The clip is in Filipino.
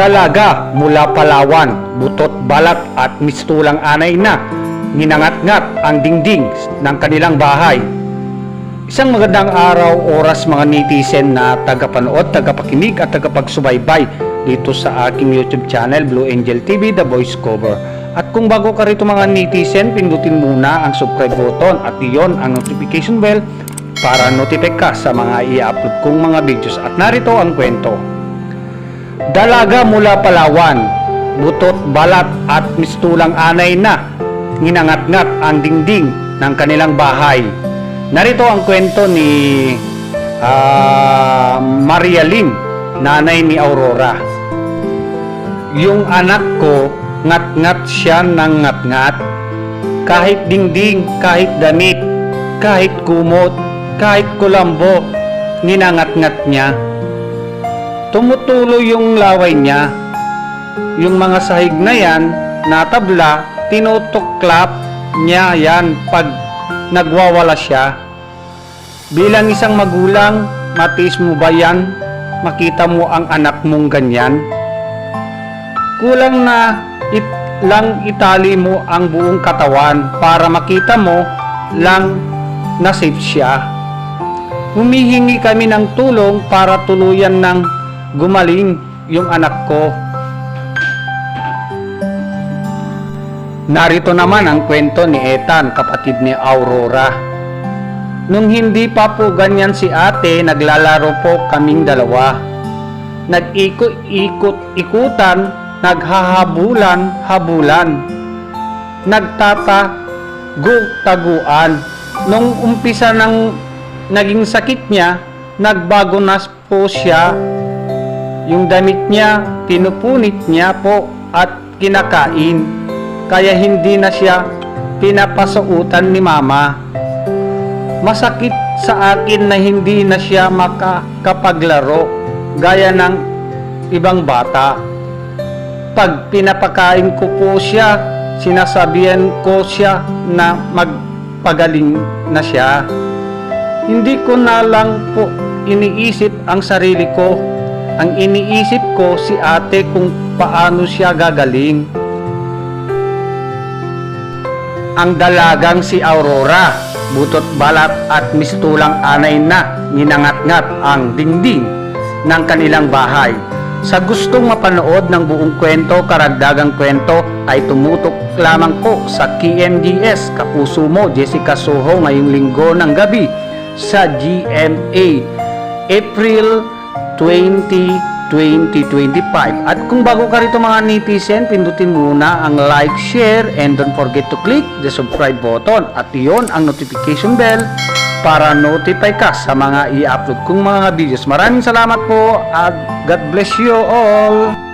Dalaga mula Palawan, butot balat at mistulang anay na, nginangat-ngat ang dingding ng kanilang bahay. Isang magandang araw, oras mga netizen na tagapanood, tagapakinig at tagapagsubaybay dito sa aking YouTube channel, Blue Angel TV, The Voice Cover. At kung bago ka rito mga netizen, pindutin muna ang subscribe button at iyon ang notification bell para notify ka sa mga i-upload kong mga videos. At narito ang kwento. Dalaga mula Palawan, butot balat at mistulang anay na, nginangat-ngat ang dingding ng kanilang bahay. Narito ang kwento ni ah, Maria Lynn, nanay ni Aurora. Yung anak ko, ngat-ngat siya ng ngat-ngat. Kahit dingding, kahit damit, kahit kumot, kahit kulambo, ninangat-ngat niya. Tumutulo yung laway niya. Yung mga sahig na yan, natabla, tinutuklap niya yan pag nagwawala siya. Bilang isang magulang, matiis mo ba yan? Makita mo ang anak mong ganyan? Kulang na it, lang itali mo ang buong katawan para makita mo lang na safe siya. Humihingi kami ng tulong para tuluyan ng gumaling yung anak ko. Narito naman ang kwento ni Ethan, kapatid ni Aurora. Nung hindi pa po ganyan si ate, naglalaro po kaming dalawa. Nag-ikot-ikot-ikutan, naghahabulan-habulan. Nagtatagu-taguan. Nung umpisa ng naging sakit niya, nagbago na po siya. Yung damit niya, pinupunit niya po at kinakain. Kaya hindi na siya pinapasuutan ni mama. Masakit sa akin na hindi na siya makakapaglaro gaya ng ibang bata. Pag pinapakain ko po siya, sinasabihan ko siya na magpagaling na siya. Hindi ko na lang po iniisip ang sarili ko. Ang iniisip ko si ate kung paano siya gagaling. Ang dalagang si Aurora, butot balat at mistulang anay na ninangat-ngat ang dingding ng kanilang bahay. Sa gustong mapanood ng buong kwento, karagdagang kwento ay tumutok lamang po sa KMGS Kapuso mo Jessica Soho ngayong linggo ng gabi sa GMA April 20 2025 at kung bago ka rito mga netizen pindutin muna ang like, share and don't forget to click the subscribe button. At iyon ang notification bell para notify ka sa mga i-upload kong mga videos. Maraming salamat po at God bless you all